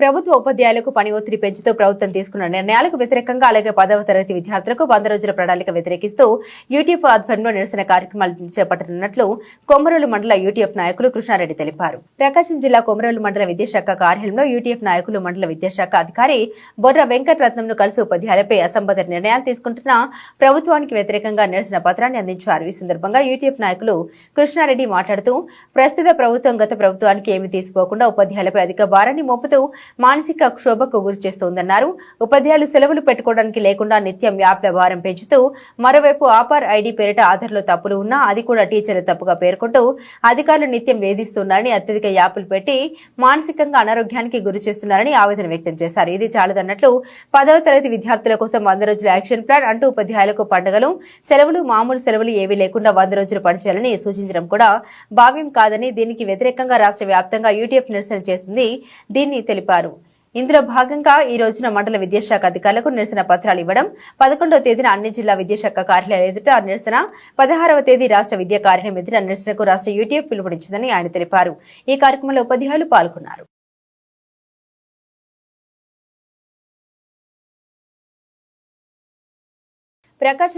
ప్రభుత్వ ఉపాధ్యాయులకు పని ఒత్తిడి పెంచుతూ ప్రభుత్వం తీసుకున్న నిర్ణయాలకు వ్యతిరేకంగా అలాగే పదవ తరగతి విద్యార్థులకు వంద రోజుల ప్రణాళిక వ్యతిరేకిస్తూ యూటీఎఫ్ ఆధ్వర్యంలో నిరసన కార్యక్రమాలు చేపట్టనున్నట్లు కొమరోలు మండల యూటీఎఫ్ నాయకులు కృష్ణారెడ్డి తెలిపారు. ప్రకాశం జిల్లా కొమరోలు మండల విద్యాశాఖ కార్యాలయంలో యూటీఎఫ్ నాయకులు మండల విద్యాశాఖ అధికారి బొర్ర వెంకటరత్నంను కలిసి ఉపాధ్యాయులపై అసంబద్ధ నిర్ణయాలు తీసుకుంటున్న ప్రభుత్వానికి వ్యతిరేకంగా నిరసన పత్రాన్ని అందించారు. ఈ సందర్భంగా యూటీఎఫ్ నాయకులు కృష్ణారెడ్డి మాట్లాడుతూ ప్రస్తుత ప్రభుత్వం గత ప్రభుత్వానికి ఏమీ తీసుకోకుండా ఉపాధ్యాయులపై అధిక భారాన్ని మోపుతూ మానసిక క్షోభకు గురి చేస్తోందన్నారు. ఉపాధ్యాయులు సెలవులు పెట్టుకోవడానికి లేకుండా నిత్యం యాప్ల భారం పెంచుతూ మరోవైపు ఆపార్ ఐడి పేరిట ఆధార్లో తప్పులు ఉన్నా అది కూడా టీచర్లు తప్పుగా పేర్కొంటూ అధికారులు నిత్యం వేధిస్తున్నారని అత్యధిక యాప్లు పెట్టి మానసికంగా అనారోగ్యానికి గురి చేస్తున్నారని ఆవేదన వ్యక్తం చేశారు. ఇది చాలదన్నట్లు పదవ తరగతి విద్యార్థుల కోసం వంద రోజుల యాక్షన్ ప్లాన్ అంటూ ఉపాధ్యాయులకు పండుగలు సెలవులు మామూలు సెలవులు ఏవీ లేకుండా వంద రోజులు పనిచేయాలని సూచించడం కూడా భావ్యం కాదని దీనికి వ్యతిరేకంగా రాష్ట్ర వ్యాప్తంగా యూటీఎఫ్ నిరసన చేస్తుంది. దీన్ని తెలిపారు. తెలిపారు ఇందులో భాగంగా ఈ రోజున మండల విద్యాశాఖ అధికారులకు నిరసన పత్రాలు ఇవ్వడం పదకొండవ తేదీన అన్ని జిల్లా విద్యాశాఖ కార్యాలయాల ఎదుట నిరసన పదహారవ తేదీ రాష్ట్ర విద్యా కార్యాలయం ఎదుట నిరసనకు రాష్ట్ర యూటీఎఫ్ పిలుపునిచ్చిందని ఆయన తెలిపారు. ఈ కార్యక్రమంలో ఉపాధ్యాయులు పాల్గొన్నారు. ప్రకాశం